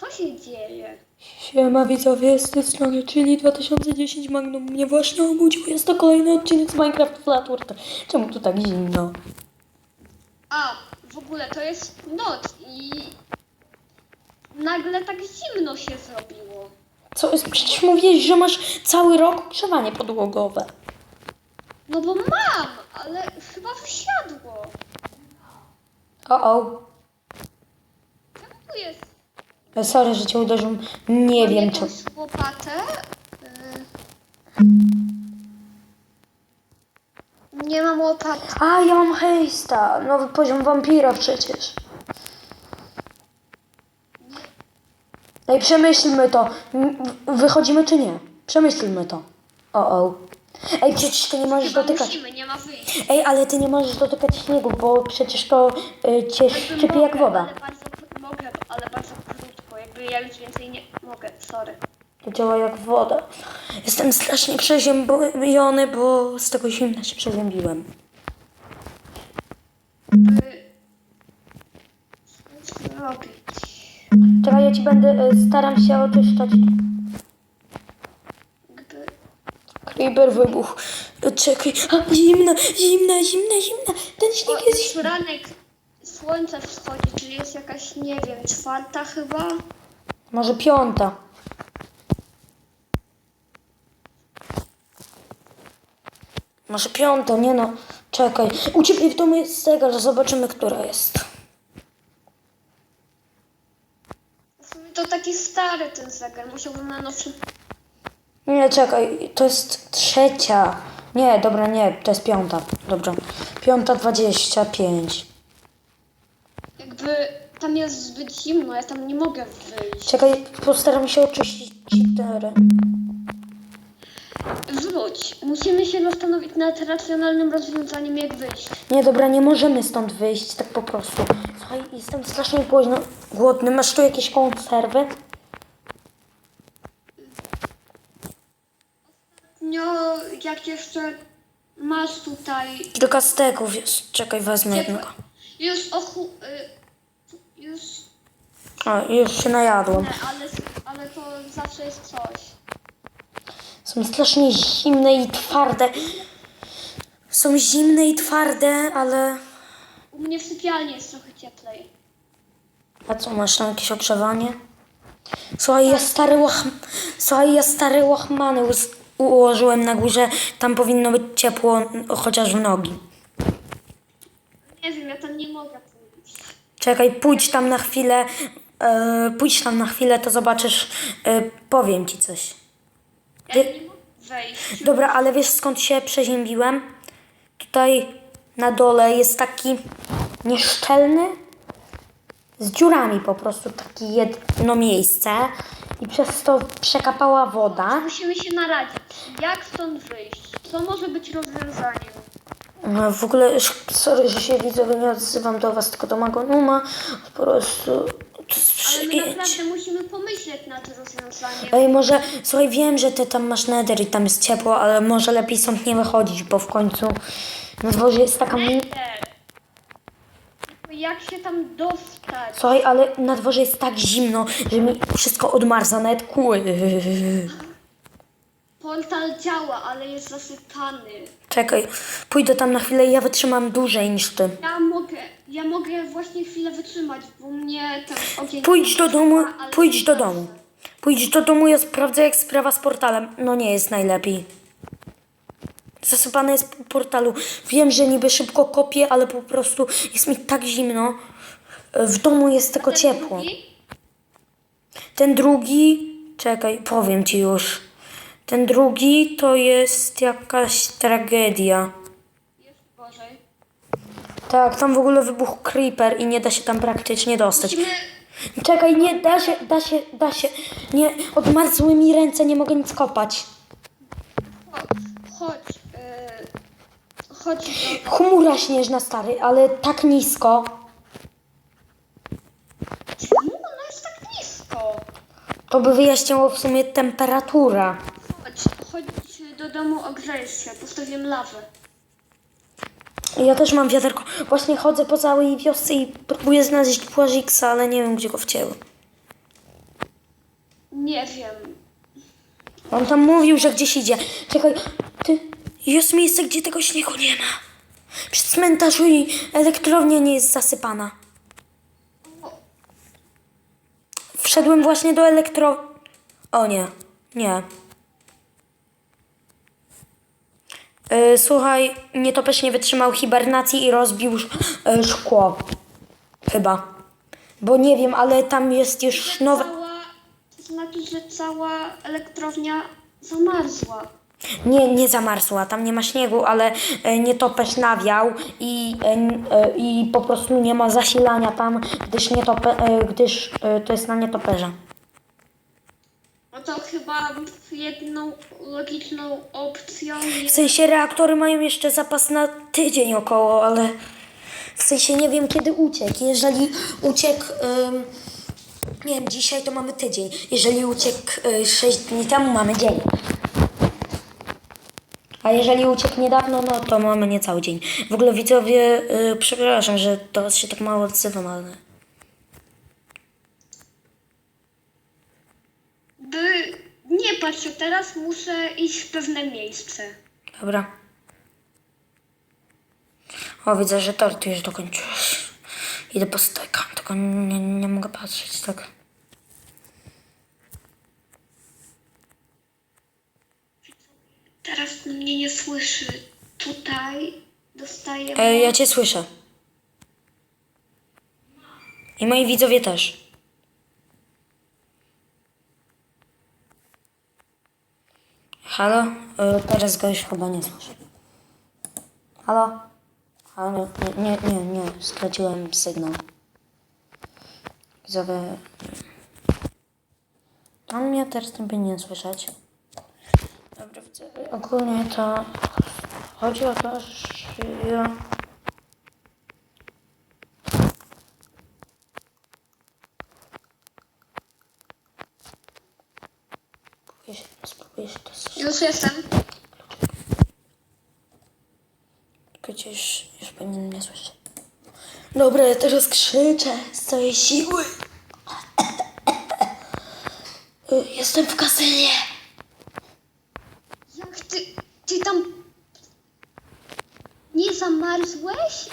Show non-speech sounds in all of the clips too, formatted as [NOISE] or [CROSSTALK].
Co się dzieje? Siema widzowie, z tej strony, czyli 2010 Magnum mnie właśnie obudził. Jest to kolejny odcinek z Minecraft Flat World. Czemu tu tak zimno? A, w ogóle to jest noc i nagle tak zimno się zrobiło. Co jest? Przecież mówiłeś, że masz cały rok grzewanie podłogowe. No bo mam, ale chyba wysiadło. O, o. Czemu tu jest? Sorry, że cię uderzyłem. Nie Mam wiem, czy... jakąś łopatę? Y... Nie mam łopaty. A, ja mam hejsta. Nowy poziom wampira przecież. Ej, przemyślmy to. M- Wychodzimy czy nie? Przemyślmy to. O, o. Ej, przecież ty nie możesz Chyba dotykać... musimy, nie ma wyjścia. Ej, ale ty nie możesz dotykać śniegu, bo przecież to y, cię szczypie jak woda. Ale bardzo, mogę, ale bardzo krótko. Jakby ja już więcej nie mogę, sorry. To działa jak woda. Jestem strasznie przeziębiony, bo z tego zimna się przeziębiłem. Co zrobić? Czekaj, ja ci będę, y, staram się oczyszczać. Jakby... Creeper wybuchł. Y, Czekaj, a, zimna, zimna, zimna, zimna. Ten śnieg jest już ranek słońce wschodzi, czyli jest jakaś, nie wiem, czwarta chyba? Może piąta. Może piąta, nie no. Czekaj. U ciebie w domu jest zegar, zobaczymy, która jest. To taki stary ten zegar, musiałbym na nowszym... Nie, czekaj, to jest trzecia. Nie, dobra, nie, to jest piąta. Dobra. Piąta dwadzieścia pięć. Jakby tam jest zbyt zimno, ja tam nie mogę wyjść. Czekaj, postaram się oczyścić ci teren. Wróć, musimy się zastanowić nad racjonalnym rozwiązaniem, jak wyjść. Nie, dobra, nie możemy stąd wyjść tak po prostu. Słuchaj, jestem strasznie późno głodny. Masz tu jakieś konserwy? No, jak jeszcze masz tutaj... Kilka steków jest. Czekaj, wezmę jednego. Już ochu... Y, już... A, już się najadłem. Nie, ale, ale to zawsze jest coś. Są strasznie zimne i twarde. Są zimne i twarde, ale... U mnie w sypialni jest trochę cieplej. A co, masz tam jakieś ogrzewanie? Słuchaj, ja stary łach... Słuchaj, ja stary łachmany ułożyłem na górze. Tam powinno być ciepło, chociaż w nogi. Nie wiem, ja tam nie mogę. Czekaj, pójdź tam na chwilę. E, pójdź tam na chwilę, to zobaczysz. E, powiem ci coś. Ja nie mogę wejść. Dobra, ale wiesz skąd się przeziębiłem? Tutaj na dole jest taki nieszczelny, z dziurami po prostu, takie jedno miejsce i przez to przekapała woda. Musimy się naradzić. Jak stąd wyjść? Co może być rozwiązaniem? No, W ogóle, sorry, że się widzowie nie odzywam do was, tylko do Magonuma, po prostu to jest Ale my naprawdę musimy pomyśleć nad rozwiązaniem. Ej, może, słuchaj, wiem, że ty tam masz nether i tam jest ciepło, ale może lepiej stąd nie wychodzić, bo w końcu na dworze jest taka... Mi-. Tylko Jak się tam dostać? Słuchaj, ale na dworze jest tak zimno, że mi wszystko odmarza, nawet kły. Portal działa, ale jest zasypany. Czekaj, pójdę tam na chwilę i ja wytrzymam dłużej niż ty. Ja mogę, ja mogę właśnie chwilę wytrzymać, bo mnie ten ogień... Pójdź do domu, ale pójdź do domu. Pójdź do domu, ja sprawdzę jak sprawa z portalem. No nie jest najlepiej. Zasypane jest po portalu. Wiem, że niby szybko kopię, ale po prostu jest mi tak zimno. W domu jest tylko Ten ciepło. drugi? Ten drugi, czekaj, powiem ci już. Ten drugi to jest jakaś tragedia. Jest gorzej. Tak, tam w ogóle wybuchł creeper i nie da się tam praktycznie dostać. Czekaj, nie, da się, da się, da się. Nie, odmarzły mi ręce, nie mogę nic kopać. Cho- Chodź, yy, chodź do... Chmura śnieżna, stary, ale tak nisko. Czemu ona jest tak nisko? To by wyjaśniało w sumie temperatura. Do domu, ogrzejesz się, postawiłem lawę. Ja też mam wiaderko. Właśnie chodzę po całej wiosce i próbuję znaleźć płażiksa, ale nie wiem, gdzie go wcięły. Nie wiem. On tam mówił, że gdzieś idzie. Czekaj, ty, jest miejsce, gdzie tego śniegu nie ma. Przy cmentarzu i elektrownia nie jest zasypana. Wszedłem właśnie do elektro... O nie, nie. Yy, słuchaj, nietoperz nie wytrzymał hibernacji i rozbił yy, szkło. Chyba. Bo nie wiem, ale tam jest już nowe... Cała, to znaczy, że cała elektrownia zamarzła. Nie, nie zamarzła, tam nie ma śniegu, ale e, nietoperz nawiał i, e, e, i po prostu nie ma zasilania tam, gdyż, nietope, e, gdyż e, to jest na nietoperze. To chyba jedną logiczną opcją W sensie reaktory mają jeszcze zapas na tydzień około, ale w sensie nie wiem kiedy uciekł. Jeżeli uciekł, ym, nie wiem, dzisiaj to mamy tydzień. Jeżeli uciekł y, 6 dni temu, mamy dzień. A jeżeli uciekł niedawno, no to mamy niecały dzień. W ogóle widzowie, y, przepraszam, że was się tak mało odzywam, ale... By... Nie patrz, teraz muszę iść w pewne miejsce. Dobra. O, widzę, że torty już dokończyłeś. Idę po steka, tylko nie, nie mogę patrzeć, tak. Teraz mnie nie słyszy. Tutaj dostaję... E, ja cię słyszę. I moi widzowie też. Halo? E, teraz go już chyba nie słyszę. Halo? Halo? Nie, nie, nie, nie. straciłem sygnał. Widzowie... On mnie teraz nie powinien słyszeć. Dobra, widzowie. Ogólnie to... Chodzi o to, że ja... Spróbuję się, spróbuję się to Już jestem. Tylko już, już powinien mnie słyszeć. Dobra, ja teraz krzyczę z całej siły. Jestem w kasynie. Jak ty... Ty tam... Nie zamarzłeś?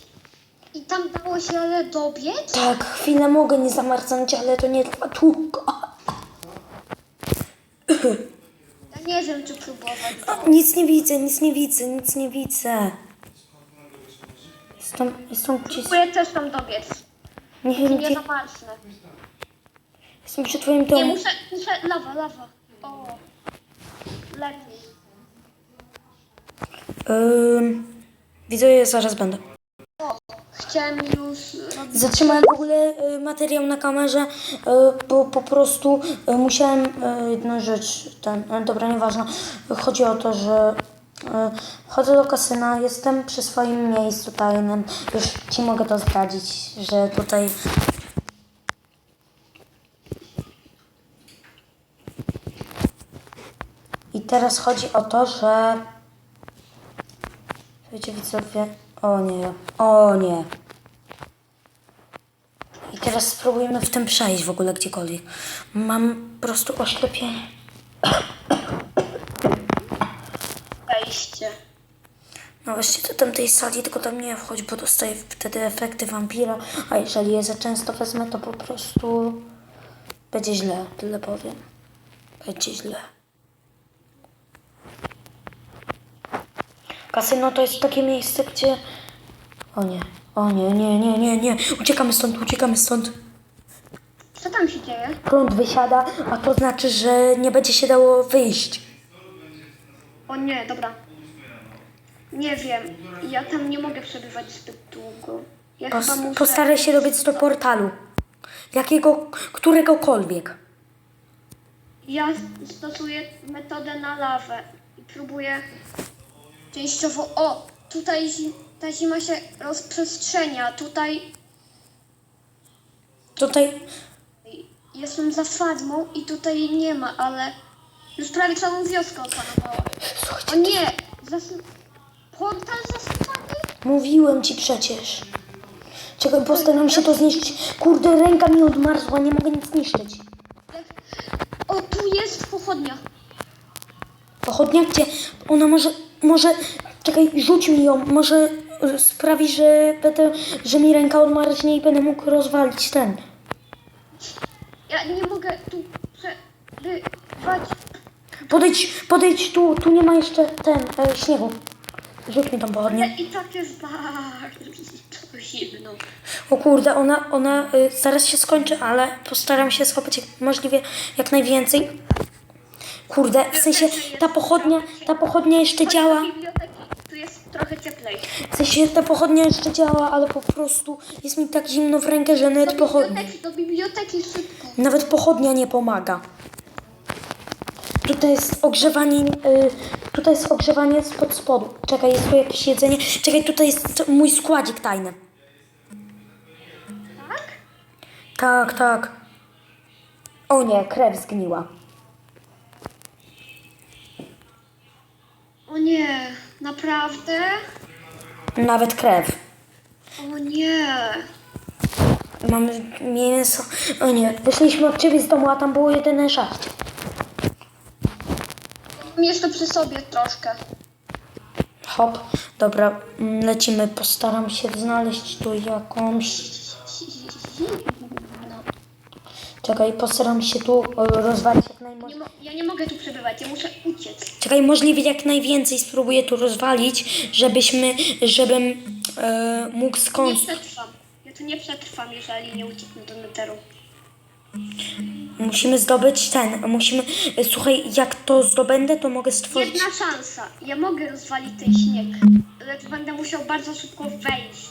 I tam dało się ale dobiec? Tak, chwilę mogę nie zamarznąć, ale to nie trwa długo. Nie wiem, czy próbować. Nic nie widzę, nic nie widzę, nic nie widzę. Jestem, jestem gdzieś... Próbuję też tam dobiec. Nie wiem, Nie gdzie... zamarznę. Jestem przy twoim Nie, domu. muszę... muszę... Lawa, lawa. O. Lepiej. Ym, widzowie, zaraz będę. Chciałem już. Zatrzymałem w ogóle y, materiał na kamerze, y, bo po prostu y, musiałem y, jedną rzecz, ten, y, dobra, nieważne. Chodzi o to, że y, chodzę do kasyna, jestem przy swoim miejscu tajnym. Już ci mogę to zdradzić, że tutaj. I teraz chodzi o to, że. Wiecie, widzowie. O nie, o nie. I teraz spróbujemy w tym przejść w ogóle gdziekolwiek. Mam po prostu oślepienie. wejście. No właśnie do tamtej sali, tylko tam nie wchodź, bo dostaję wtedy efekty wampira, a jeżeli je za często wezmę, to po prostu będzie źle, tyle powiem. Będzie źle. Kasyno to jest takie miejsce, gdzie... O nie, o nie, nie, nie, nie, nie. Uciekamy stąd, uciekamy stąd. Co tam się dzieje? Prąd wysiada, a to znaczy, że nie będzie się dało wyjść. O nie, dobra. Nie wiem. Ja tam nie mogę przebywać zbyt długo. Ja chyba Pos- muszę... postaraj się dobiec do portalu. Jakiego, któregokolwiek. Ja stosuję metodę na lawę i próbuję częściowo... O! Tutaj ta zima się rozprzestrzenia. Tutaj Tutaj jestem za farmą i tutaj nie ma, ale już prawie całą wioskę opanowała. O nie! Zasy... Portal zasypany? mówiłem ci przecież. Czekaj, postaram się to zniszczyć. Kurde, ręka mi odmarzła, nie mogę nic zniszczyć. O, tu pochodnia. Pochodnia gdzie? Ona może, może, czekaj, rzuć mi ją, może sprawi, że będę, że mi ręka odmarznie i będę mógł rozwalić ten. Ja nie mogę tu przebywać. Podejdź, podejdź tu, tu nie ma jeszcze ten, e, śniegu. Rzuć mi tą pochodnię. i tak jest bardzo zimno. O kurde, ona, ona y, zaraz się skończy, ale postaram się schować jak możliwie jak najwięcej. Kurde, w sensie ta pochodnia, ta pochodnia jeszcze działa. Jest trochę cieplej. W sensie ta pochodnia jeszcze działa, ale po prostu jest mi tak zimno w rękę, że nawet Do pochodnia. biblioteki, do biblioteki szybko. Nawet pochodnia nie pomaga. Tutaj jest ogrzewanie, y, tutaj jest ogrzewanie spod spodu. Czekaj, jest tu jakieś jedzenie. Czekaj, tutaj jest mój składzik tajny. Tak? Tak, tak. O nie, krew zgniła. O nie, naprawdę? Nawet krew. O nie. Mamy mięso. O nie, wyszliśmy od ciebie z domu, a tam było jedyne żarcie. Mam jeszcze przy sobie troszkę. Hop, dobra, mm, lecimy. Postaram się znaleźć tu jakąś. [LAUGHS] Czekaj, postaram się tu rozwalić jak Nie najmocniej. mo- ja nie mogę tu przebywać, ja muszę uciec. Czekaj, możliwie jak najwięcej spróbuję tu rozwalić, żebyśmy, żebym e, mógł Nie skąd. przetrwam. Ja tu nie przetrwam, jeżeli nie ucieknę do neteru. Musimy zdobyć ten. Musimy. e, Słuchaj, jak to zdobędę, to mogę stworzyć. Jedna szansa. Ja mogę rozwalić ten śnieg, lecz będę musiał bardzo szybko wejść,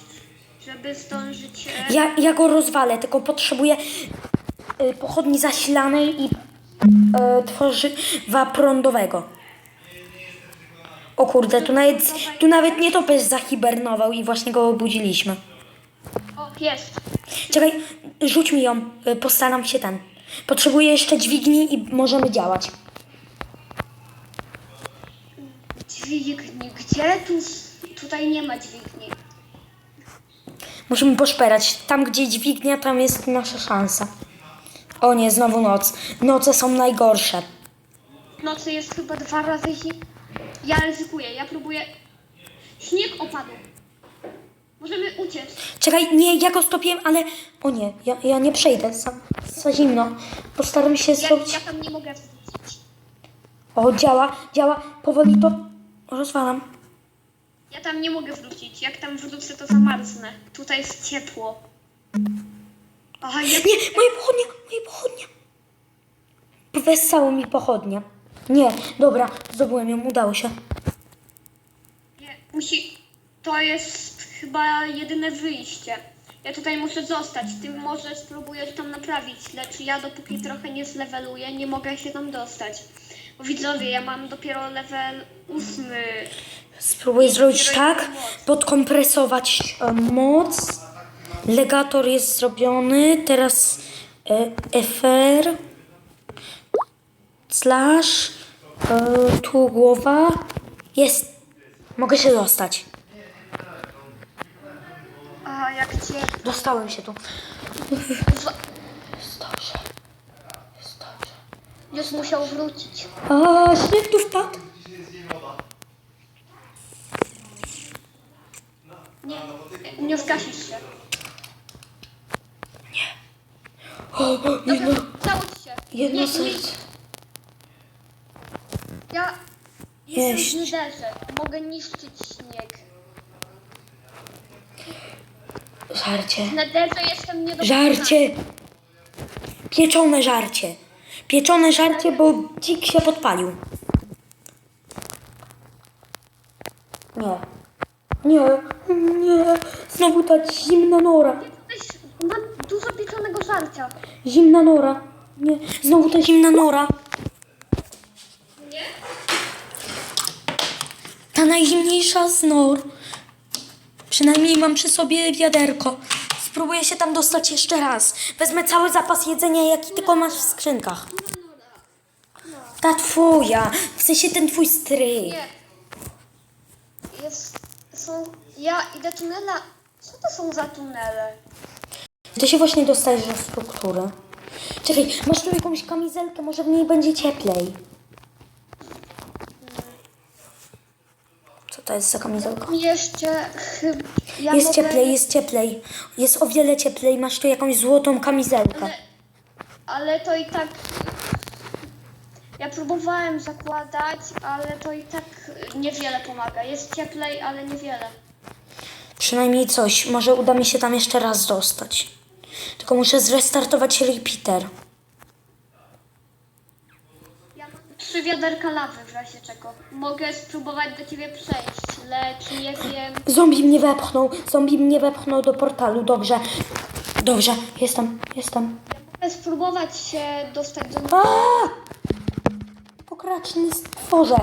żeby zdążyć... E... Ja, ja go rozwalę, tylko potrzebuję pochodni zasilanej i y, tworzywa prądowego. O kurde, tu nawet, tu nawet nie topesz zahibernował i właśnie go obudziliśmy. O, jest. Czekaj, rzuć mi ją, y, postaram się ten. Potrzebuję jeszcze dźwigni i możemy działać. Dźwigni. Gdzie? Tu, tutaj nie ma dźwigni. Musimy poszperać. Tam, gdzie dźwignia, tam jest nasza szansa. O nie, znowu noc. Noce są najgorsze. Nocy jest chyba dwa razy. Ja ryzykuję, ja próbuję... Śnieg opadł. Możemy uciec. Czekaj, nie, ja go stopiłem, ale... O nie, ja, ja nie przejdę, za, za zimno. Postaram się Ja, zrobić... ja tam nie mogę wrócić. O, działa, działa, powoli to rozwalam. Ja tam nie mogę wrócić. Jak tam wrócę, to zamarznę. Tutaj jest ciepło. Aha, ja... Nie, moje pochodnie, moje pochodnie. Wessało mi pochodnie. Nie, dobra, zdobyłem ją, udało się. Nie, musi... To jest chyba jedyne wyjście. Ja tutaj muszę zostać. Ty może spróbujesz tam naprawić, lecz ja dopóki trochę nie zleweluję, nie mogę się tam dostać. Bo widzowie, ja mam dopiero level ósmy. Spróbuję zrobić tak, podkompresować e, moc. Legator jest zrobiony, teraz e, FR slash e, tu głowa jest. Mogę się dostać. A jak cię... Dostałem się tu. Jest dobrze. Jest dobrze. Już musiał wrócić. A, śnieg tu wpadł. Nie, nie zgasisz się. O, [GASPS] jedno, Dobra, załóż się. jedno nie, serce. Ja jestem Jeść. w liderze. Mogę niszczyć śnieg. Żarcie. Nederze jestem nie do Żarcie. Pieczone żarcie. Pieczone żarcie, bo dzik się podpalił. Nie. Nie. Nie. Znowu ta zimna nora. Mam dużo pieczonego żarcia. Zimna nora. Nie. Znowu ta zimna nora. Nie? Ta najzimniejsza z nor. Przynajmniej mam przy sobie wiaderko. Spróbuję się tam dostać jeszcze raz. Wezmę cały zapas jedzenia, jaki tylko masz w skrzynkach. Ta twoja. W sensie ten twój stryj. Nie. Jest, są, ja idę tunela. Co to są za tunele? Ty się właśnie dostajesz do struktury. Czekaj, masz tu jakąś kamizelkę, może w niej będzie cieplej. Co to jest za kamizelka? Jeszcze chyba... Ja Jest mogę- cieplej, jest cieplej. Jest o wiele cieplej. Masz tu jakąś złotą kamizelkę. Ale, ale to i tak... Ja próbowałem zakładać, ale to i tak niewiele pomaga. Jest cieplej, ale niewiele. Przynajmniej coś. Może uda mi się tam jeszcze raz dostać. Tylko muszę zrestartować repeater. Ja mam trzy wiaderka lawy w razie czego. Mogę spróbować do ciebie przejść, lecz nie wiem... Zombie mnie wepchnął. Zombie mnie wepchnął do portalu. Dobrze. Dobrze. Jestem. Jestem. Mogę spróbować się dostać do... A! Pokraczny stworze.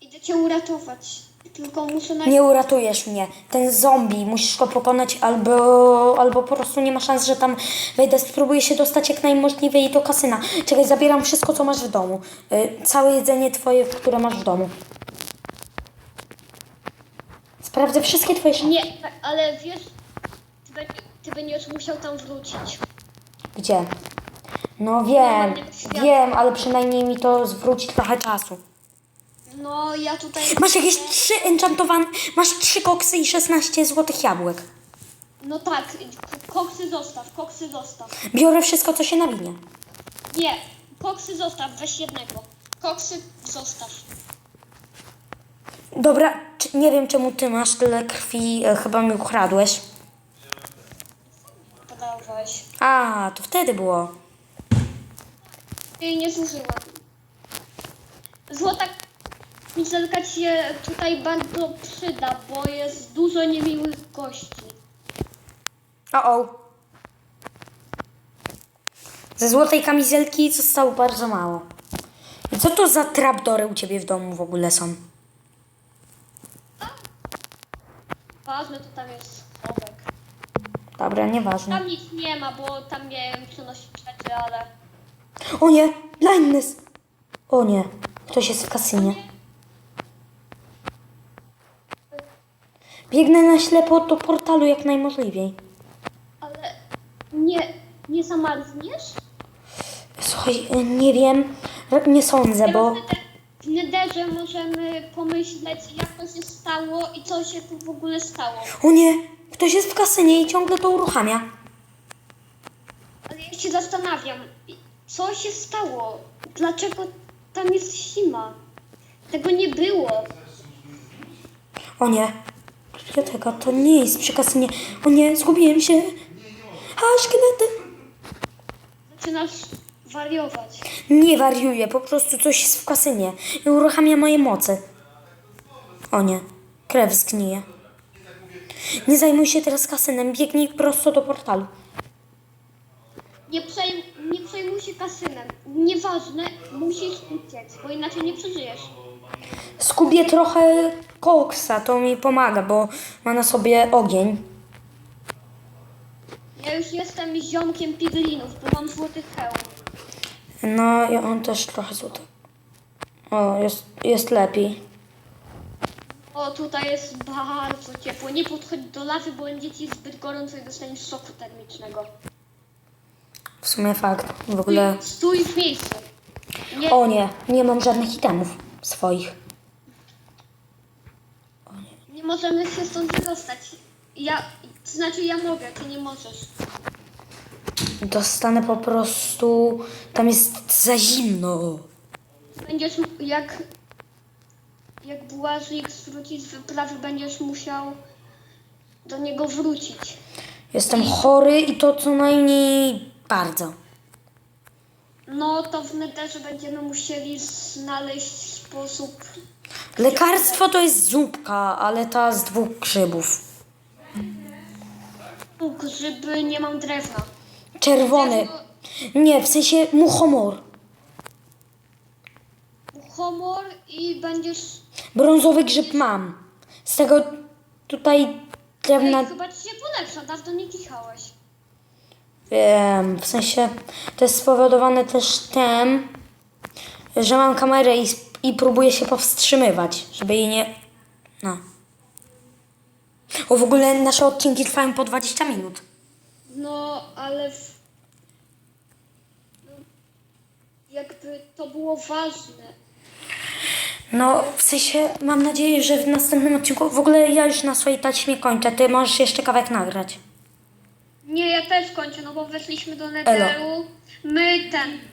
Idę cię uratować. Tylko muszę na... Nie uratujesz mnie. Ten zombie, musisz go pokonać albo, albo po prostu nie ma szans, że tam wejdę. Spróbuję się dostać jak najmożliwiej do kasyna. Czekaj, zabieram wszystko, co masz w domu. Y, całe jedzenie twoje, które masz w domu. Sprawdzę wszystkie twoje... sz- Nie, ale wiesz... Ty, be- ty będziesz musiał tam wrócić. Gdzie? No wiem, wiem, ale przynajmniej mi to zwróci trochę czasu. No, ja tutaj... Masz jakieś trzy enchantowane... Masz trzy koksy i 16 złotych jabłek. No tak, koksy zostaw, koksy zostaw. Biorę wszystko, co się nawinie. Nie, koksy zostaw, weź jednego. Koksy zostaw. Dobra, nie wiem czemu ty masz tyle krwi, e, chyba mi ukradłeś. Podałeś. A, to wtedy było. Jej nie zużyłam. Złota kamizelka ci się tutaj bardzo przyda, bo jest dużo niemiłych gości. O, o. Ze złotej kamizelki zostało bardzo mało. I co to za trapdory u ciebie w domu w ogóle są? Ważne to tam jest schowek. Dobra, nieważne. Tam nic nie ma, bo tam miałem przenosić rzeczy, ale... O nie, blindness. O nie, ktoś jest w kasynie. Biegnę na ślepo do portalu jak najmożliwiej. Ale nie, nie zamarzniesz? Słuchaj, nie wiem, nie sądzę, bo... W Nederze możemy pomyśleć, jak to się stało i co się tu w ogóle stało. O nie, ktoś jest w kasynie i ciągle to uruchamia. Ale ja się zastanawiam, co się stało? Dlaczego tam jest zima? Tego nie było. O nie, biblioteka, to nie jest przy kasynie. O nie, zgubiłem się. A, szkielety. Zaczynasz wariować. Nie wariuję, po prostu coś jest w kasynie i uruchamia moje moce. O nie, krew zgnije. Nie zajmuj się teraz kasynem, biegnij prosto do portalu. Nie, przejm, nie przejmuj się kasynem. Nieważne, musisz uciec, bo inaczej nie przeżyjesz. Skubię trochę koksa, to mi pomaga, bo ma na sobie ogień. Ja już jestem ziomkiem piglinów, bo mam złoty hełm. No i on też trochę złoty. O, jest, jest lepiej. O, tutaj jest bardzo ciepło. Nie podchodź do lawy, bo będzie ci zbyt gorąco i dostaniesz szoku termicznego. W sumie fakt, w ogóle... stój w miejscu. Nie, O nie, nie mam żadnych itemów swoich. Możemy się stąd wydostać. Ja, to znaczy ja mogę, ty nie możesz. Dostanę po prostu. Tam jest za zimno. Będziesz, m- jak, jak Błażnik wróci z wyprawy, będziesz musiał do niego wrócić. Jestem chory i to co najmniej bardzo. No to w Nederze będziemy musieli znaleźć sposób. Lekarstwo to jest zupka, ale ta z dwóch grzybów. Grzyby, nie mam drewna. Czerwony. Nie, w sensie muchomor. Homor i będziesz. Brązowy grzyb mam. Z tego tutaj drewna. Ej, chyba ci się polepsza, dawno nie kichałeś. Wiem, w sensie to jest spowodowane też tym, że mam kamerę i, i próbuję się powstrzymywać, żeby jej nie... No. O, w ogóle nasze odcinki trwają po 20 minut. No, ale... W... No, jakby to było ważne. No, w sensie mam nadzieję, że w następnym odcinku... W ogóle ja już na swojej taśmie kończę. Ty możesz jeszcze kawałek nagrać. Nie, ja też kończę, no bo weszliśmy do Netheru. My ten...